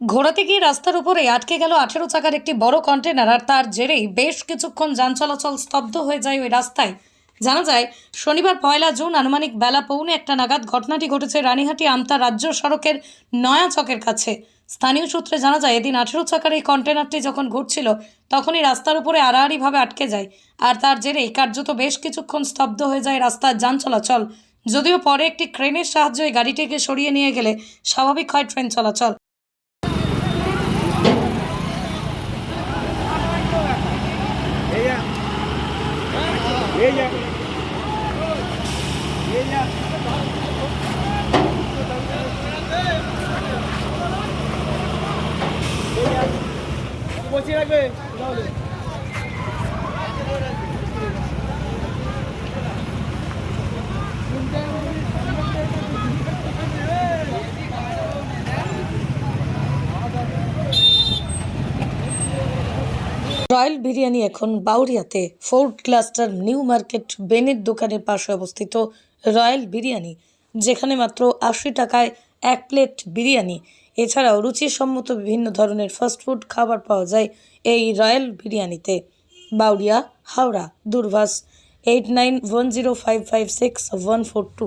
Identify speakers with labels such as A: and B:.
A: ঘোরাতে গিয়ে রাস্তার উপরে আটকে গেল আঠেরো চাকার একটি বড় কন্টেনার আর তার জেরেই বেশ কিছুক্ষণ যান চলাচল স্তব্ধ হয়ে যায় ওই রাস্তায়। জানা যায়, শনিবার পয়লা জুন আনুমানিক বেলা পৌনে একটা নাগাদ ঘটনাটি ঘটেছে রানীহাটি আমতা রাজ্য সড়কের নয়া চকের কাছে। স্থানীয় সূত্রে জানা যায়, এদিন আঠেরো চাকার এই কন্টেনারটি যখন ঘুরছিল, তখনই রাস্তার উপরে আড়াআড়িভাবে আটকে যায়, আর তার জেরেই কার্যত বেশ কিছুক্ষণ স্তব্ধ হয়ে যায় রাস্তার যান চলাচল। যদিও পরে একটি ক্রেনের সাহায্যে গাড়িটিকে সরিয়ে নিয়ে গেলে স্বাভাবিক হয় ট্রেন চলাচল।
B: Venha. Venha. Venha. Vou tirar aqui.
A: Royal biryani এখন বাউরিয়াতে। ফোর্ট ক্লাস্টার নিউ মার্কেট, বেনের দোকানের পাশে অবস্থিত রয়্যাল বিরিয়ানি, যেখানে মাত্র আশি টাকায় এক প্লেট বিরিয়ানি। এছাড়াও রুচিসম্মত বিভিন্ন ধরনের ফাস্টফুড খাবার পাওয়া যায় এই রয়্যাল বিরিয়ানিতে। Bauria, Howrah দূরভাষ eight nine one zero five five six one four two.